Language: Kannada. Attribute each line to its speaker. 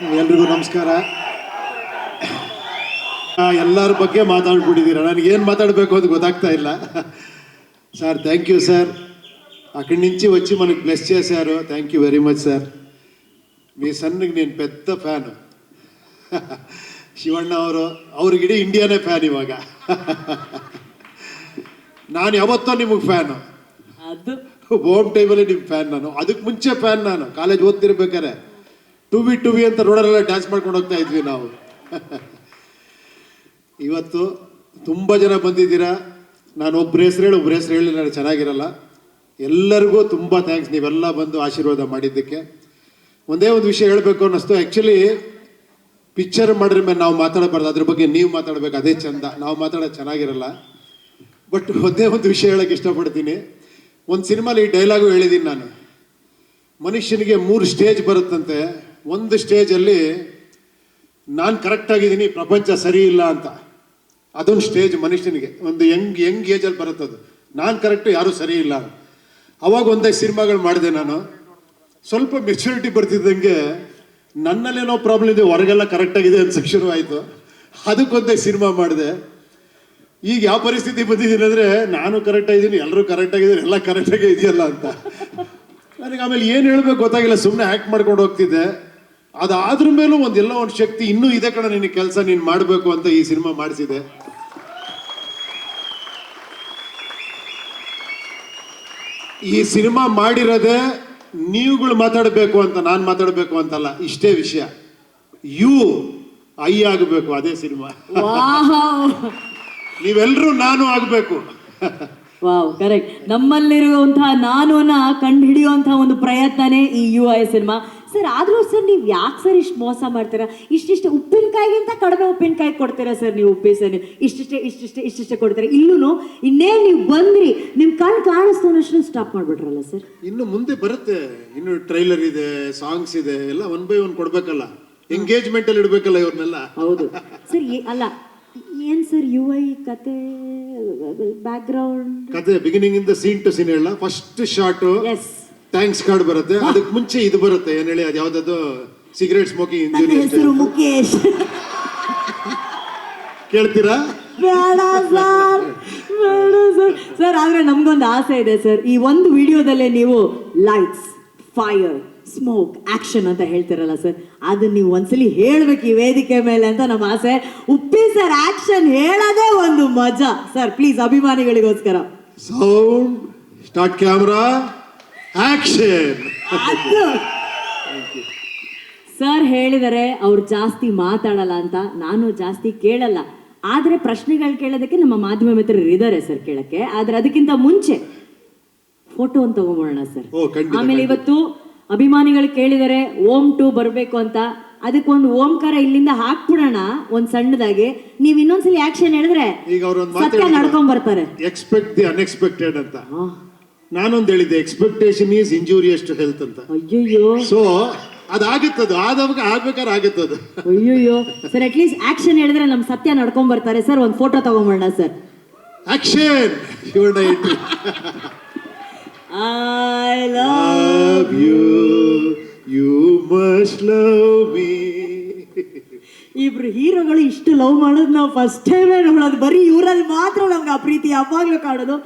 Speaker 1: ಎಲ್ರಿಗೂ ನಮಸ್ಕಾರ. ಎಲ್ಲರ ಬಗ್ಗೆ ಮಾತಾಡ್ಬಿಟ್ಟಿದ್ದೀರ? ಏನು ಮಾತಾಡಬೇಕು ಅಂತ ಗೊತ್ತಾಗ್ತಾ ಇಲ್ಲ. ಸರ್ ಥ್ಯಾಂಕ್ ಯು ಸರ್ అక్కడి ನಿಂಚಿ ವಚ್ಚಿ మనకు bless ಚೇಸಾರು thank you very much sir మీ సన్కి నేను పెద్ద ಫ್ಯಾನ್ ಶಿವಣ್ಣ ಅವರು ಅವ್ರಿಗಿಡೀ ಇಂಡಿಯಾನೇ ಫ್ಯಾನ್ ಇವಾಗ. ನಾನು ಯಾವತ್ತೋ ನಿಮಗೆ ಫ್ಯಾನು ಹೋಮ್ ಟೈಮಲ್ಲಿ ನಿಮ್ಮ ಫ್ಯಾನ್ ನಾನು. ಅದಕ್ಕೆ ಮುಂಚೆ ಫ್ಯಾನ್ ನಾನು. ಕಾಲೇಜ್ ಓದ್ತಿರ್ಬೇಕಾರೆ ಟು ಬಿ ಟು ಬಿ ಅಂತ ರೋಡಲ್ಲೆಲ್ಲ ಡ್ಯಾನ್ಸ್ ಮಾಡ್ಕೊಂಡು ಹೋಗ್ತಾ ಇದ್ವಿ ನಾವು. ಇವತ್ತು ತುಂಬ ಜನ ಬಂದಿದ್ದೀರಾ? ನಾನು ಒಬ್ಬರ ಹೆಸರು ಹೇಳಿ ಒಬ್ಬರ ಹೆಸರು ಹೇಳಿ ನಾನು ಚೆನ್ನಾಗಿರಲ್ಲ. ಎಲ್ಲರಿಗೂ ತುಂಬ ಥ್ಯಾಂಕ್ಸ್ ನೀವೆಲ್ಲ ಬಂದು ಆಶೀರ್ವಾದ ಮಾಡಿದ್ದಕ್ಕೆ. ಒಂದೇ ಒಂದು ವಿಷಯ ಹೇಳಬೇಕು ಅನ್ನಿಸ್ತು. ಆ್ಯಕ್ಚುಲಿ ಪಿಕ್ಚರ್ ಮಾಡಿದ್ರ ಮೇಲೆ ನಾವು ಮಾತಾಡಬಾರ್ದು. ಅದ್ರ ಬಗ್ಗೆ ನೀವು ಮಾತಾಡಬೇಕು. ಅದೇ ಚಂದ. ನಾವು ಮಾತಾಡೋದು ಚೆನ್ನಾಗಿರಲ್ಲ. ಬಟ್ ಒಂದೇ ಒಂದು ವಿಷಯ ಹೇಳೋಕ್ಕೆ ಇಷ್ಟಪಡ್ತೀನಿ. ಒಂದು ಸಿನಿಮಾಲಿ ಈ ಡೈಲಾಗು ಹೇಳಿದ್ದೀನಿ ನಾನು. ಮನುಷ್ಯನಿಗೆ ಮೂರು ಸ್ಟೇಜ್ ಬರುತ್ತಂತೆ. ಒಂದು ಸ್ಟೇಜಲ್ಲಿ ನಾನು ಕರೆಕ್ಟ್ ಆಗಿದ್ದೀನಿ, ಪ್ರಪಂಚ ಸರಿ ಇಲ್ಲ ಅಂತ. ಅದೊಂದು ಸ್ಟೇಜ್ ಮನುಷ್ಯನಿಗೆ. ಒಂದು ಯಂಗ್ ಯಂಗ್ ಏಜಲ್ಲಿ ಬರುತ್ತದು ನಾನು ಕರೆಕ್ಟು ಯಾರೂ ಸರಿ ಇಲ್ಲ. ಅವಾಗ ಒಂದೇ ಸಿನಿಮಾಗಳು ಮಾಡಿದೆ ನಾನು. ಸ್ವಲ್ಪ ಮೆಚುರಿಟಿ ಬರ್ತಿದ್ದಂಗೆ ನನ್ನಲ್ಲೇನೋ ಪ್ರಾಬ್ಲಮ್ ಇದೆ, ಹೊರಗೆಲ್ಲ ಕರೆಕ್ಟ್ ಆಗಿದೆ ಅಂತ ಆಯಿತು. ಅದಕ್ಕೊಂದೇ ಸಿನಿಮಾ ಮಾಡಿದೆ. ಈಗ ಯಾವ ಪರಿಸ್ಥಿತಿ ಬಂದಿದ್ದೀನಿ ಅಂದರೆ, ನಾನು ಕರೆಕ್ಟ್ ಆಗಿದ್ದೀನಿ, ಎಲ್ಲರೂ ಕರೆಕ್ಟ್ ಆಗಿದ್ದೀನಿ ಎಲ್ಲ ಕರೆಕ್ಟಾಗಿ ಇದೆಯಲ್ಲ ಅಂತ. ನನಗೆ ಆಮೇಲೆ ಏನು ಹೇಳಬೇಕು ಗೊತ್ತಾಗಿಲ್ಲ ಸುಮ್ಮನೆ ಆ್ಯಕ್ಟ್ ಮಾಡ್ಕೊಂಡು ಹೋಗ್ತಿದ್ದೆ. ಅದಾದ್ರ ಮೇಲೂ ಒಂದು ಎಲ್ಲ ಒಂದು ಶಕ್ತಿ ಇನ್ನೂ ಇದೆ ಕಡೆ ನಿನಗೆ ಕೆಲಸ ನೀನು ಮಾಡಬೇಕು ಅಂತ ಈ ಸಿನಿಮಾ ಮಾಡಿಸಿದೆ. ಈ ಸಿನಿಮಾ ಮಾಡಿರೋದೆ ನೀವುಗಳು ಮಾತಾಡಬೇಕು ಅಂತ ನಾನು ಮಾತಾಡಬೇಕು ಅಂತಲ್ಲ ಇಷ್ಟೇ ವಿಷಯ. ಯು ಐ ಆಗಬೇಕು ಅದೇ ಸಿನಿಮಾ. ನೀವೆಲ್ಲರೂ ನಾನು ಆಗಬೇಕು.
Speaker 2: Wow correct. ನಮ್ಮಲ್ಲಿರುವಂತಹ ನಾನುನ ಕಂಡು ಹಿಡಿಯುವಂತಹ ಒಂದು ಪ್ರಯತ್ನನೇ ಈ ಯು ಐ ಸಿನಿಮಾ. ಸರ್ ಆದರೂ ಸರ್ ನೀವು ಯಾಕೆ ಸರ್ ಇಷ್ಟು ಮೋಸ ಮಾಡ್ತೀರಾ? ಇಷ್ಟಿಷ್ಟು ಉಪ್ಪಿನಕಾಯಿಗಿಂತ ಕಡಿಮೆ ಉಪ್ಪಿನಕಾಯಿ ಕೊಡ್ತೀರಾ ಸರ್ ನೀವು ಉಪ್ಪಿ ಸರ್? ಇಷ್ಟಿಷ್ಟೇ ಇಷ್ಟಿಷ್ಟೇ ಇಷ್ಟಿಷ್ಟೇ ಕೊಡ್ತೀರಾ? ಇಲ್ಲೂ ಇನ್ನೇ ನೀವು ಬಂದ್ರಿ ನಿಮ್ಮ ಕಣ್ಣು ಕಾಣಿಸ್ತು ಅನ್ನೋಷ್ಟು ಸ್ಟಾಪ್ ಮಾಡ್ಬಿಟ್ರಲ್ಲ ಸರ್?
Speaker 1: ಇನ್ನು ಮುಂದೆ ಬರುತ್ತೆ. ಇನ್ನು ಟ್ರೈಲರ್ ಇದೆ ಸಾಂಗ್ಸ್ ಇದೆ ಎಲ್ಲ ಒನ್ ಬೈ ಒನ್ ಕೊಡ್ಬೇಕಲ್ಲ. ಎಂಗೇಜ್ಮೆಂಟ್ ಅಲ್ಲಿ ಇಡ್ಬೇಕಲ್ಲ ಇವ್ರನ್ನೆಲ್ಲ.
Speaker 2: ಹೌದು. ಸರ್ ಅಲ್ಲ ಏನ್ ಸರ್ ಯು ಐ ಕತೆ ಬ್ಯಾಕ್ ಗ್ರೌಂಡ್
Speaker 1: ಕತೆ ಬಿಗಿನಿಂಗ್ ಇಂದ ಸೀನ್ ಟು ಸೀನ್ ಹೇಳ first shot
Speaker 2: yes
Speaker 1: thanks card ಬರುತ್ತೆ. ಅದಕ್ಕೆ ಮುಂಚೆ ಇದು ಬರುತ್ತೆ. ಏನ್ ಹೇಳಿ ಅದು ಯಾವ್ದಾದ್ರು ಸಿಗರೇಟ್ ಸ್ಮೋಕಿಂಗ್
Speaker 2: ನನ್ನ
Speaker 1: ಇಂಜುರಿ
Speaker 2: ಹೆಸರು ಮುಖೇಶ್.
Speaker 1: ಕೇಳ್ತೀರಾ?
Speaker 2: ಬೇಡ ಸರ್. ಬೇಡ ಸರ್. ಸರ್ ಆದ್ರೆ ನಮ್ಗೊಂದು ಆಸೆ ಇದೆ ಸರ್. ಈ ಒಂದು ವಿಡಿಯೋದಲ್ಲೇ ನೀವು ಲೈಟ್ಸ್ ಫೈರ್ ಸ್ಮೋಕ್ ಆಕ್ಷನ್ ಅಂತ ಹೇಳ್ತಿರಲ್ಲ ಸರ್. ಅದನ್ನ ನೀವು ಒಂದ್ಸಲಿ ಹೇಳ್ಬೇಕು ಈ ವೇದಿಕೆ ಮೇಲೆ ಅಂತ ನಮ್ಮ ಆಸೆ. ಉಪ್ಪಿ ಸರ್ ಆಕ್ಷನ್ ಹೇಳೋದೇ ಒಂದು ಮಜಾ. Sir please ಅಭಿಮಾನಿಗಳಿಗೋಸ್ಕರ.
Speaker 1: Sound start camera action
Speaker 2: sir ಹೇಳಿದರೆ ಅವ್ರು ಜಾಸ್ತಿ ಮಾತಾಡಲ್ಲ ಅಂತ ನಾನು ಜಾಸ್ತಿ ಕೇಳಲ್ಲ. ಆದರೆ ಪ್ರಶ್ನೆಗಳು ಕೇಳೋದಕ್ಕೆ ನಮ್ಮ ಮಾಧ್ಯಮ ಮಿತ್ರರು ಇದ್ದಾರೆ ಸರ್ ಕೇಳಕ್ಕೆ. ಆದರೆ ಅದಕ್ಕಿಂತ ಮುಂಚೆ ಫೋಟೋ ಒಂದು ತಗೊಂಬೋಣ ಸರ್ ಆಮೇಲೆ ಇವತ್ತು ಅಭಿಮಾನಿಗಳು ಕೇಳಿದರೆ ಓಂ ಟು ಬರಬೇಕು ಅಂತ. ಅದಕ್ಕೊಂದು ಓಂಕಾರ ಇಲ್ಲಿಂದ ಹಾಕ್ಬಿಡೋಣ ಒಂದ್ ಸಣ್ಣದಾಗಿ. ನೀವ್ ಇನ್ನೊಂದ್ಸಲಿ ಆಕ್ಷನ್ ಹೇಳಿದ್ರೆ ಸತ್ಯ ನಡ್ಕೊಂಡ್ ಬರ್ತಾರೆ.
Speaker 1: ಎಕ್ಸ್ಪೆಕ್ಟ್ ದಿ ಅನ್ಎಕ್ಸ್ಪೆಕ್ಟೆಡ್ ಅಂತ. ನಾನೊಂದು ಹೇಳಿದ್ದೆ expectation is injurious to health ಅಂತ.
Speaker 2: ಅಯ್ಯಯ್ಯೋ.
Speaker 1: ಸೊ ಅದಾಗುತ್ತದು ಆದವಾಗ ಆಗ್ಬೇಕಾದ್ರೆ ಆಗುತ್ತದು.
Speaker 2: ಅಯ್ಯಯ್ಯೋ. ಸರ್ ಅಟ್ಲೀಸ್ಟ್ ಆಕ್ಷನ್ ಹೇಳಿದ್ರೆ ನಮ್ ಸತ್ಯ ನಡ್ಕೊಂಡ್ ಬರ್ತಾರೆ. ಸರ್ ಒಂದು ಫೋಟೋ ತಗೊಂಬೋಣ ಸರ್
Speaker 1: ಆಕ್ಷನ್ ಶಿವಣ್ಣ ಇಟ್ಟು.
Speaker 2: I love
Speaker 1: you you must love me
Speaker 2: ಇಬ್ರು ಹೀರೋಗಳು ಇಷ್ಟು ಲವ್ ಮಾಡೋದು ನಾವು ಫಸ್ಟ್ ಟೈಮೇ ನೋಡೋದು. ಬರೀ ಇವರಲ್ಲಿ ಮಾತ್ರ ನಮ್ಗೆ ಆ ಪ್ರೀತಿ ಯಾವಾಗ್ಲೂ ಕಾಣೋದು.